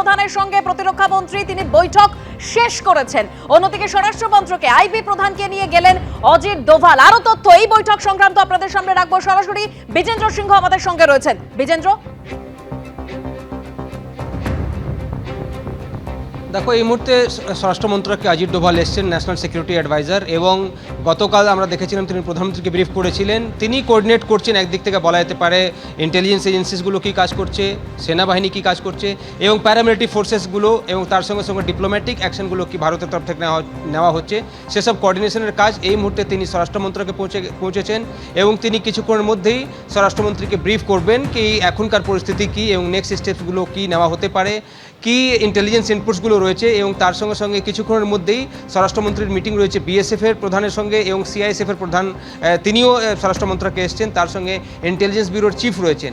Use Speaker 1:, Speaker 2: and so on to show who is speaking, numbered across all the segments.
Speaker 1: প্রধানের সঙ্গে প্রতিরক্ষা মন্ত্রী তিনি বৈঠক শেষ করেছেন। অন্যদিকে স্বরাষ্ট্র মন্ত্রকে আইবি প্রধানকে নিয়ে গেলেন অজিত ডোভাল আরও তথ্য এই বৈঠক সংক্রান্ত আপনাদের সামনে রাখব। সরাসরি বিজেন্দ্র সিংহ আমাদের সঙ্গে রয়েছেন। বিজেন্দ্র?
Speaker 2: দেখো, এই মুহূর্তে স্বরাষ্ট্র মন্ত্রকে অজিত ডোভাল এসছেন, ন্যাশনাল সিকিউরিটি অ্যাডভাইজার এবং গতকাল আমরা দেখেছিলাম তিনি প্রধানমন্ত্রীকে ব্রিফ করেছিলেন। তিনি কোঅর্ডিনেট করছেন একদিক থেকে বলা যেতে পারে ইন্টেলিজেন্স এজেন্সিসগুলো কী কাজ করছে, সেনাবাহিনী কী কাজ করছে এবং প্যারামিলিটারি ফোর্সেসগুলো এবং তার সঙ্গে সঙ্গে ডিপ্লোম্যাটিক অ্যাকশনগুলো কি ভারতের তরফ থেকে নেওয়া নেওয়া হচ্ছে। সেসব কোঅর্ডিনেশনের কাজ এই মুহূর্তে তিনি স্বরাষ্ট্র মন্ত্রকে পৌঁছে, পৌঁছেছেন এবং তিনি কিছুক্ষণের মধ্যেই স্বরাষ্ট্রমন্ত্রীকে ব্রিফ করবেন কি এখনকার পরিস্থিতি কী এবং নেক্সট স্টেপসগুলো কী নেওয়া হতে পারে, কি ইন্টেলিজেন্স ইনপুটসগুলো রয়েছে এবং তার সঙ্গে সঙ্গে কিছুক্ষণের মধ্যেই স্বরাষ্ট্রমন্ত্রীর মিটিং রয়েছে বিএসএফের প্রধানের সঙ্গে এবং সিআইএসএফের প্রধান তিনিও স্বরাষ্ট্রমন্ত্রকে এসছেন। তার সঙ্গে ইন্টেলিজেন্স ব্যুরোর চিফ রয়েছেন।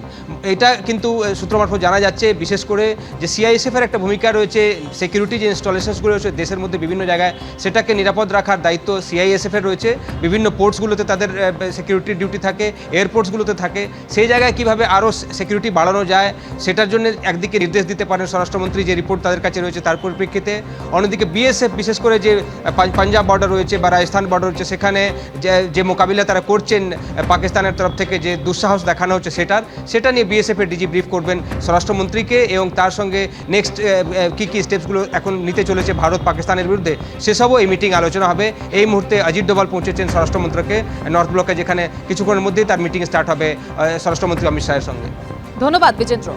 Speaker 2: এটা কিন্তু সূত্র মারফত জানা যাচ্ছে, বিশেষ করে যে সিআইএসএফের একটা ভূমিকা রয়েছে সিকিউরিটি যে ইনস্টলেশনসগুলো রয়েছে, দেশের মধ্যে বিভিন্ন জায়গায় সেটাকে নিরাপদ রাখার দায়িত্ব সিআইএসএফের রয়েছে। বিভিন্ন পোর্টসগুলোতে তাদের সিকিউরিটি ডিউটি থাকে, এয়ারপোর্টসগুলোতে থাকে। সেই জায়গায় কীভাবে আরও সিকিউরিটি বাড়ানো যায়, সেটার জন্য একদিকে নির্দেশ দিতে পারেন স্বরাষ্ট্রমন্ত্রী, যে রিপোর্ট তাদের কাছে রয়েছে তার পরিপ্রেক্ষিতে। অন্যদিকে বিএসএফ বিশেষ করে যে পাঞ্জাব বর্ডার রয়েছে বা রাজস্থান বর্ডার রয়েছে, সেখানে যে মোকাবিলা তারা করছেন পাকিস্তানের তরফ থেকে যে দুঃসাহস দেখানো হচ্ছে সেটার, সেটা নিয়ে বিএসএফ এর ডিজি ব্রিফ করবেন স্বরাষ্ট্রমন্ত্রীকে এবং তার সঙ্গে নেক্সট কী কী স্টেপসগুলো এখন নিতে চলেছে ভারত পাকিস্তানের বিরুদ্ধে, সেসবও এই মিটিং আলোচনা হবে। এই মুহূর্তে অজিত ডোভাল পৌঁছেছেন স্বরাষ্ট্রমন্ত্রকে নর্থ ব্লকে যেখানে কিছুক্ষণের মধ্যেই তার মিটিং স্টার্ট হবে স্বরাষ্ট্রমন্ত্রী অমিত শাহের সঙ্গে।
Speaker 1: ধন্যবাদ, বিজেন্দ্র।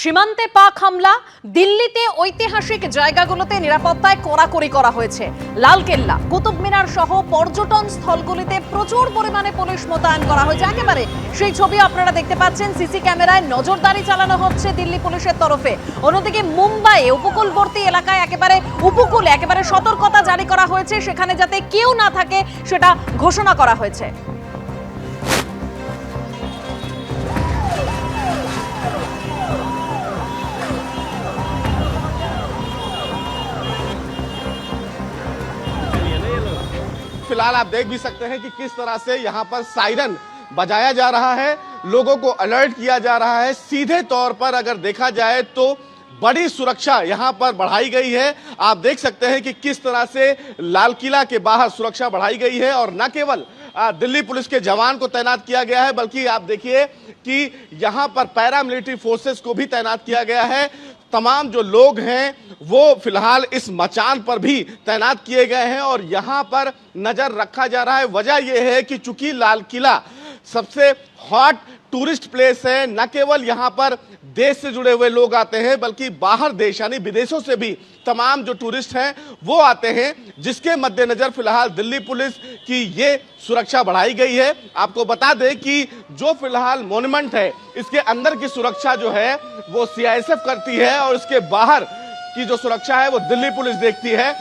Speaker 1: সীমান্তে পাক হামলা, দিল্লিতে ঐতিহাসিক জায়গাগুলোতে নিরাপত্তায় কড়াকড়ি করা হয়েছে। লালকেল্লা, কুতুব মিনার সহ পর্যটন স্থলগুলিতে প্রচুর পরিমাণে পুলিশ মোতায়েন করা হয়েছে। একেবারে সেই ছবি আপনারা দেখতে পাচ্ছেন, সিসি ক্যামেরায় নজরদারি চালানো হচ্ছে দিল্লি পুলিশের তরফে। অন্যদিকে মুম্বাইয়ে উপকূলবর্তী এলাকায় একেবারে উপকূলে, একেবারে সতর্কতা জারি করা হয়েছে। সেখানে যাতে কেউ না থাকে, সেটা ঘোষণা করা হয়েছে।
Speaker 3: फ़िलहाल आप देख भी सकते हैं कि किस तरह से यहाँ पर सायरन बजाया जा रहा है, लोगों को अलर्ट किया जा रहा है। सीधे तौर पर अगर देखा जाए तो बड़ी सुरक्षा यहाँ पर बढ़ाई गई है। आप देख सकते हैं कि किस तरह से लाल किला के बाहर सुरक्षा बढ़ाई गई है और न केवल दिल्ली पुलिस के जवान को तैनात किया गया है, बल्कि आप देखिए कि यहाँ पर पैरामिलिट्री फोर्सेस को भी तैनात किया गया है। तमाम जो लोग हैं, वो फ़िलहाल इस मचान पर भी तैनात किए गए हैं और यहाँ पर नज़र रखा जा रहा है। वजह यह है कि चूँकि लाल किला सबसे हॉट टूरिस्ट प्लेस है। न केवल यहाँ पर देश से जुड़े हुए लोग आते हैं, बल्कि बाहर देश, यानी विदेशों से भी तमाम जो टूरिस्ट हैं, वो आते हैं, जिसके मद्देनजर फ़िलहाल दिल्ली पुलिस की ये सुरक्षा बढ़ाई गई है। आपको बता दें कि जो फ़िलहाल मॉन्यूमेंट है, इसके अंदर की सुरक्षा जो है, वो सीआईएसएफ करती है और इसके बाहर की जो सुरक्षा है, वो दिल्ली पुलिस देखती है।